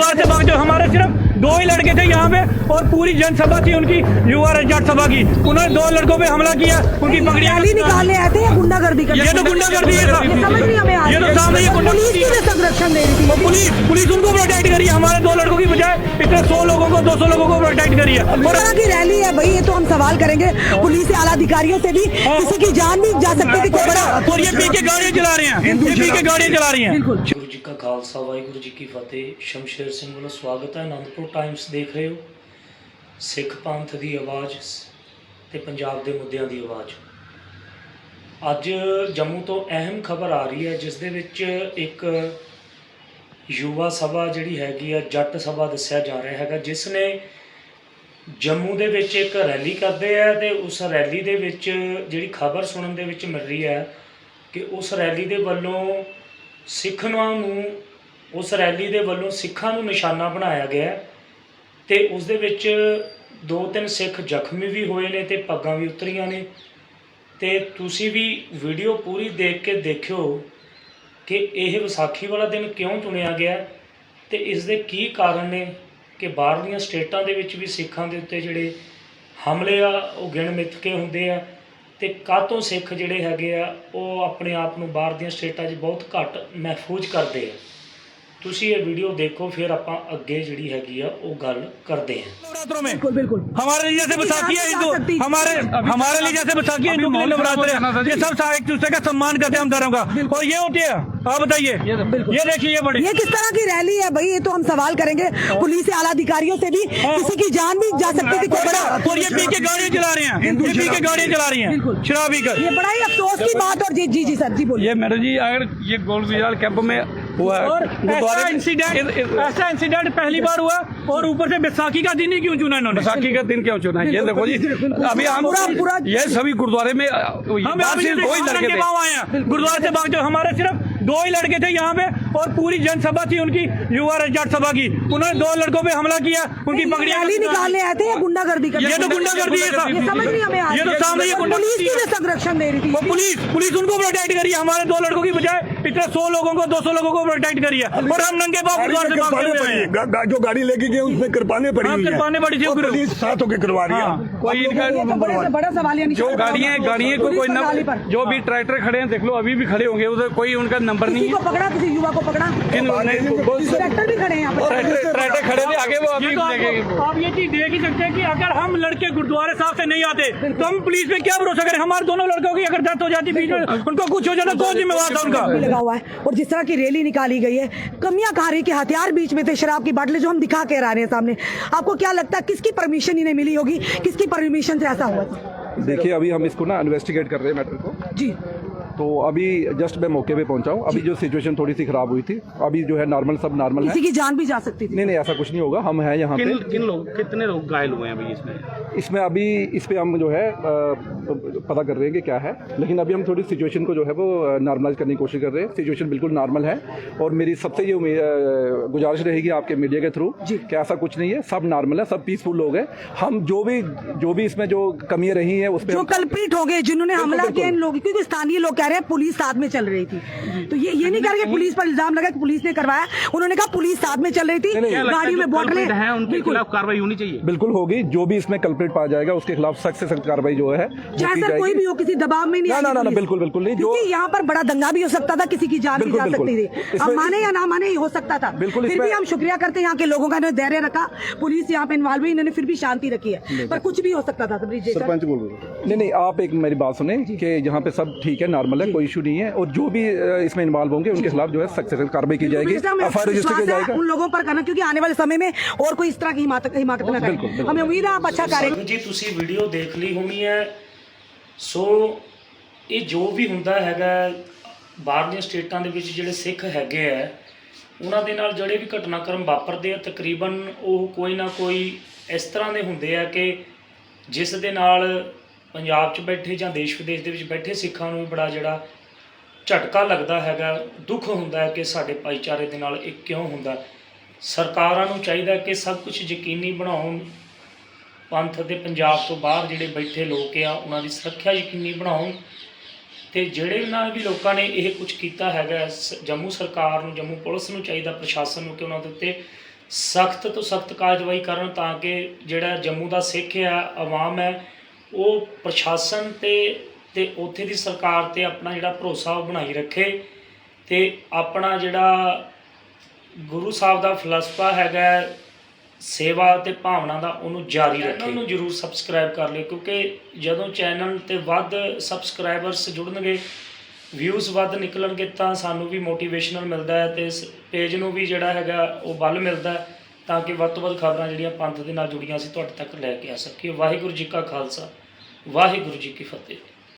हरिद्वार से बात हमारे सिर्फ़ दो ही लड़के थे यहाँ पे और पूरी जनसभा थी उनकी युवा रजाट सभा की। उन्होंने दो लड़कों पे हमला किया उनकी पकड़िया निकालने आए थे गुंडागर्दी कर ये तो गुंडागर्दी है ये तो सामने तो पुलिस पुलिस उनको प्रोटेक्ट करी। हमारे दो लड़कों की बजाय इतने सौ लोगों को दो सौ लोगों को प्रोटेक्ट करी है। और की रैली है भाई ये तो हम सवाल करेंगे। पुलिस के आला अधिकारियों से भी। हाँ। किसी की जान भी जा सकती है और ये पी के गाड़ियाँ चला रहे हैं। पी के गाड़ियाँ चला रही है। ਕਾ ਖਾਲਸਾ ਵਾਹਿਗੁਰੂ ਜੀ ਕੀ ਫਤਿਹ। ਸ਼ਮਸ਼ੇਰ ਸਿੰਘ ਵੱਲੋਂ ਸਵਾਗਤ ਹੈ। ਅਨੰਦਪੁਰ ਟਾਈਮਸ ਦੇਖ ਰਹੇ ਹੋ। ਸਿੱਖ ਪੰਥ ਦੀ ਆਵਾਜ਼ ਤੇ ਪੰਜਾਬ ਦੇ ਮੁੱਦਿਆਂ ਦੀ ਆਵਾਜ਼। ਅੱਜ ਜੰਮੂ ਤੋਂ ਅਹਿਮ ਖਬਰ ਆ ਰਹੀ ਹੈ, ਜਿਸ ਦੇ ਵਿੱਚ ਇੱਕ ਯੁਵਾ ਸਭਾ ਜਿਹੜੀ ਹੈਗੀ ਆ, ਜੱਟ ਸਭਾ ਦੱਸਿਆ ਜਾ ਰਿਹਾ ਹੈਗਾ, ਜਿਸ ਨੇ ਜੰਮੂ ਦੇ ਵਿੱਚ ਇੱਕ ਰੈਲੀ ਕਰਦੇ ਆ ਤੇ ਉਸ ਰੈਲੀ ਦੇ ਵਿੱਚ ਜਿਹੜੀ ਖਬਰ ਸੁਣਨ ਦੇ ਵਿੱਚ ਮਿਲ ਰਹੀ ਹੈ ਕਿ ਉਸ ਰੈਲੀ ਦੇ ਵੱਲੋਂ ਸਿੱਖਾਂ ਨੂੰ, ਉਸ ਰੈਲੀ ਦੇ ਵੱਲੋਂ ਸਿੱਖਾਂ ਨੂੰ ਨਿਸ਼ਾਨਾ ਬਣਾਇਆ ਗਿਆ ਹੈ ਤੇ ਉਸ ਦੇ ਵਿੱਚ ਦੋ ਤਿੰਨ ਸਿੱਖ ਜ਼ਖਮੀ ਵੀ ਹੋਏ ਨੇ ਤੇ ਪੱਗਾਂ ਵੀ ਉਤਰੀਆਂ ਨੇ। ਤੇ ਤੁਸੀਂ ਵੀ ਵੀਡੀਓ ਪੂਰੀ ਦੇਖ ਕੇ ਦੇਖਿਓ ਕਿ ਇਹ ਵਿਸਾਖੀ ਵਾਲਾ ਦਿਨ ਕਿਉਂ ਚੁਣਿਆ ਗਿਆ ਹੈ ਤੇ ਇਸ ਦੇ ਕੀ ਕਾਰਨ ਨੇ ਕਿ ਬਾਹਰਲੀਆਂ ਸਟੇਟਾਂ ਦੇ ਵਿੱਚ ਵੀ ਸਿੱਖਾਂ ਦੇ ਉੱਤੇ ਜਿਹੜੇ ਹਮਲੇ ਆ, ਉਹ ਗਿਣ ਮਿੱਥ ਕੇ ਹੁੰਦੇ ਆ। ਤੇ ਕਾਹਤੋਂ ਸਿੱਖ ਜਿਹੜੇ ਹੈਗੇ ਆ, ਉਹ ਆਪਣੇ ਆਪ ਨੂੰ ਬਾਹਰ ਦੀਆਂ ਸਟੇਟਾਂ 'ਚ ਬਹੁਤ ਘੱਟ ਮਹਿਫੂਜ਼ ਕਰਦੇ ਆ। ਤੁਸੀਂ ਇਹ ਵੀਡੀਓ ਦੇਖੋ ਫਿਰ ਆਪਾਂ ਅੱਗੇ ਜਿਹੜੀ ਹੈਗੀ ਆ ਉਹ ਗੱਲ ਕਰਦੇ ਹਾਂ नवरात्रों में बिल्कुल बिल्कुल हमारे लिए जैसे बैसाखी है जा सकती हिंदू है। हमारे हमारे लिए जैसे बैसाखी है हिंदू के लिए नवरात्र है ये सब सा- एक दूसरे का सम्मान करते हैं हम धर्म का और ये होती है आप बताइए ये देखिए ये बड़ी ये किस तरह की रैली है भाई ये तो हम सवाल करेंगे पुलिस से आला अधिकारियों से भी किसी की जान भी जा सकती थी कोई बड़ा और ये पी के गाड़ियां चला रहे हैं ये पी के गाड़ियां चला रही हैं शराब पी कर ये बड़ा ही अफसोस की बात और जी जी जी सर जी बोलिए ये मैडम जी अगर ये गोल्ड विजार कैंप में हुआ है। और ऐसा इंसिडेंट इस- इस- ऐसा इंसिडेंट पहली बार हुआ और ऊपर से बैसाखी का दिन ही क्यों चुना इन्होंने? बैसाखी का दिन क्यों चुना? है ये देखो जी अभी हम पूरा- ये सभी गुरुद्वारे में हम गुरुद्वारे से भाग जो हमारे सिर्फ़ दो ही लड़के थे यहाँ पे। और पूरी जनसभा थी उनकी युवा रजट सभा की। उन्होंने दो लड़कों पे हमला किया उनकी पगड़ियाँ निकालने आए थे या गुंडागर्दी ये तो गुंडागर्दी है ये तो सामने ये। संरक्षण दे रही थी। पुलिस पुलिस उनको प्रोटेक्ट करी हमारे दो लड़कों की बजाय इतने सौ लोगों को दो सौ लोगों को प्रोटेक्ट करी है। और हम नंगे गा- जो गाड़ी लेके गए उसमें कृपाने पड़ी हाँ। करवाने पड़ी थी, पुलिस साथ होकर करवा रही हाँ, है। कोई इनका तो बड़े सवाल जो गाड़ियाँ गाड़ियाँ को कोई जो भी ट्रैक्टर खड़े हैं देख लो अभी भी खड़े होंगे उधर कोई उनका नंबर नहीं है। पकड़ा किसी युवा को पकड़ा। किन ट्रैक्टर भी खड़े हैं यहाँ पर। खड़े थे आगे वो अभी तो आप ये चीज़ देख ही सकते हैं कि अगर हम लड़के गुरुद्वारे साहब से नहीं आते तो हम पुलिस पे क्या भरोसा करें? हमारे दोनों लड़कों की अगर डेथ हो जाती बीच में उनको कुछ हो जाता कौन जिम्मेवार था उनका। लगा हुआ है और जिस तरह की रैली निकाली गई है कमियाँ कहा रही हथियार बीच में थे शराब की बाटले जो हम दिखा के आ रहे हैं सामने। आपको क्या लगता है किसकी परमिशन इन्हें मिली होगी? किसकी परमिशन से ऐसा हुआ था? देखिए अभी हम इसको ना इन्वेस्टिगेट कर रहे हैं मैटर को। जी। तो अभी जस्ट मैं मौके पे पहुँचा हूँ। अभी जो। सिचुएशन थोड़ी सी खराब हुई थी अभी जो है नॉर्मल सब नॉर्मल है। किसी की जान भी जा सकती थी। नहीं नहीं ऐसा कुछ नहीं होगा हम हैं यहाँ किन पे। किन लोग कितने लोग घायल हुए हैं अभी इसमें? इसमें अभी इस पे हम जो है पता कर रहे हैं कि क्या है। लेकिन अभी हम थोड़ी सिचुएशन को जो है वो नॉर्मलाइज करने की कोशिश कर रहे हैं। सिचुएशन बिल्कुल नॉर्मल है। और मेरी सबसे ये उम्मीद- गुजारिश रहेगी आपके मीडिया के थ्रू कि ऐसा कुछ नहीं है। सब नॉर्मल है सब पीसफुल लोग हैं। हम जो भी जो भी इसमें जो कमियाँ रही हैं उस पर जो कल्प्रिट हो गए जिन्होंने हमला किया इन लोगों क्योंकि स्थानीय लोग कह रहे हैं पुलिस साथ में चल रही थी। तो ये ये नहीं कह रहे पुलिस पर इल्ज़ाम लगा कि पुलिस ने करवाया। उन्होंने कहा पुलिस साथ में चल रही थी गाड़ी में culprit हैं उनके बिल्कुल। खिलाफ कार्रवाई होनी चाहिए? बिल्कुल होगी जो भी इसमें कल्प्रिट पाया जाएगा उसके खिलाफ सख्त से सख्त कार्रवाई जो है चाहे सर कोई भी हो किसी दबाव में नहीं ना, ना, ना, बिल्कुल, बिल्कुल नहीं, क्योंकि यहाँ पर बड़ा दंगा भी हो सकता था किसी की जान भी जा सकती थी। अब माने या ना माने हो सकता था। बिल्कुल, फिर भी हम शुक्रिया करते हैं यहाँ के लोगों का इन्होंने धैर्य रखा। पुलिस यहाँ पे इन्वॉल्व हुई इन्होंने फिर भी शांति रखी है। पर कुछ भी हो सकता था सबरीत जी सर नहीं नहीं आप एक मेरी बात सुने कि यहाँ पे सब ठीक है नॉर्मल है कोई इशू नहीं है और जो भी अ, इसमें इन्वॉल्व होंगे उनके खिलाफ जो है सख्त से सख्त कार्रवाई की जाएगी बिल्कुल, हमें एफ आई रजिस्टर किया विश्वास है जाएगा उन लोगों पर करना क्योंकि आने वाले समय में और कोई इस तरह की हिमाकत हिमाकत न बिल्कुल, करे बिल्कुल। हमें उम्मीद है आप अच्छा करेंगे ਸੰਗਤ ਜੀ ਤੁਸੀਂ ਵੀਡੀਓ ਦੇਖ ਲਈ ਹੋਣੀ ਹੈ ਸੋ ਇਹ ਜੋ ਵੀ ਹੁੰਦਾ ਹੈਗਾ ਬਾਹਰਲੀਆਂ ਸਟੇਟਾਂ ਦੇ ਵਿੱਚ ਜਿਹੜੇ ਸਿੱਖ ਹੈਗੇ ਆ ਉਹਨਾਂ ਦੇ ਨਾਲ ਜਿਹੜੇ ਵੀ ਘਟਨਾਕ੍ਰਮ ਵਾਪਰਦੇ ਆ ਤਕਰੀਬਨ ਉਹ ਕੋਈ ਨਾ ਕੋਈ ਇਸ ਤਰ੍ਹਾਂ ਦੇ ਹੁੰਦੇ ਆ ਕਿ ਜਿਸ ਦੇ ਨਾਲ ਪੰਜਾਬ 'ਚ ਬੈਠੇ ਜਾਂ ਦੇਸ਼ ਵਿਦੇਸ਼ ਦੇ ਵਿੱਚ ਬੈਠੇ ਸਿੱਖਾਂ ਨੂੰ ਵੀ ਬੜਾ ਜਿਹੜਾ ਝਟਕਾ ਲੱਗਦਾ ਹੈਗਾ, ਦੁੱਖ ਹੁੰਦਾ ਹੈ ਕਿ ਸਾਡੇ ਭਾਈਚਾਰੇ ਦੇ ਨਾਲ ਇਹ ਕਿਉਂ ਹੁੰਦਾ। ਸਰਕਾਰਾਂ ਨੂੰ ਚਾਹੀਦਾ ਕਿ ਸਭ ਕੁਝ ਯਕੀਨੀ ਬਣਾਉਣ। ਪੰਥ ਅਤੇ ਪੰਜਾਬ ਤੋਂ ਬਾਹਰ ਜਿਹੜੇ ਬੈਠੇ ਲੋਕ ਆ, ਉਹਨਾਂ ਦੀ ਸੁਰੱਖਿਆ ਯਕੀਨੀ ਬਣਾਉਣ। ਤੇ ਜਿਹੜੇ ਨਾਲ ਵੀ ਲੋਕਾਂ ਨੇ ਇਹ ਕੁਝ ਕੀਤਾ ਹੈਗਾ, ਸ- ਜੰਮੂ ਸਰਕਾਰ ਨੂੰ, ਜੰਮੂ ਪੁਲਿਸ ਨੂੰ ਚਾਹੀਦਾ, ਪ੍ਰਸ਼ਾਸਨ ਨੂੰ ਕਿ ਉਹਨਾਂ ਦੇ ਉੱਤੇ ਸਖਤ ਤੋਂ ਸਖਤ ਕਾਰਵਾਈ ਕਰਨ ਤਾਂ ਕਿ ਜਿਹੜਾ ਜੰਮੂ ਦਾ ਸਿੱਖ ਆ, ਆਵਾਮ ਹੈ ਉਹ ਪ੍ਰਸ਼ਾਸਨ ਤੇ ਤੇ ਉੱਥੇ ਦੀ ਸਰਕਾਰ ਤੇ ਆਪਣਾ ਜਿਹੜਾ ਭਰੋਸਾ ਉਹ ਬਣਾਈ ਰੱਖੇ ਤੇ ਆਪਣਾ ਜਿਹੜਾ ਗੁਰੂ ਸਾਹਿਬ ਦਾ ਫਲਸਫਾ ਹੈਗਾ ਸੇਵਾ ਤੇ ਭਾਵਨਾ ਦਾ ਉਹਨੂੰ ਜਾਰੀ ਰੱਖੇ। ਉਹਨੂੰ ਜਰੂਰ ਸਬਸਕ੍ਰਾਈਬ ਕਰ ਲਿਓ ਕਿਉਂਕਿ ਜਦੋਂ ਚੈਨਲ ਤੇ ਵੱਧ ਸਬਸਕ੍ਰਾਈਬਰਸ ਜੁੜਨਗੇ ਵਿਊਜ਼ ਵੱਧ ਨਿਕਲਣਗੇ ਤਾਂ ਸਾਨੂੰ ਵੀ ਮੋਟੀਵੇਸ਼ਨਲ ਮਿਲਦਾ ਹੈ ਤੇ ਇਸ ਪੇਜ ਨੂੰ ਵੀ ਜਿਹੜਾ ਹੈਗਾ ਉਹ ਬਲ ਮਿਲਦਾ ਹੈ। ਤਾਂ ਕਿ ਵੱਧ ਤੋਂ ਵੱਧ ਖਬਰਾਂ ਜਿਹੜੀਆਂ ਪੰਥ ਦੇ ਨਾਲ ਜੁੜੀਆਂ ਸੀ ਤੁਹਾਡੇ ਤੱਕ ਲੈ ਕੇ ਆ ਸਕੀਏ। ਵਾਹਿਗੁਰੂ ਜੀ ਕਾ ਖਾਲਸਾ, ਵਾਹਿਗੁਰੂ ਜੀ ਕੀ ਫਤਿਹ।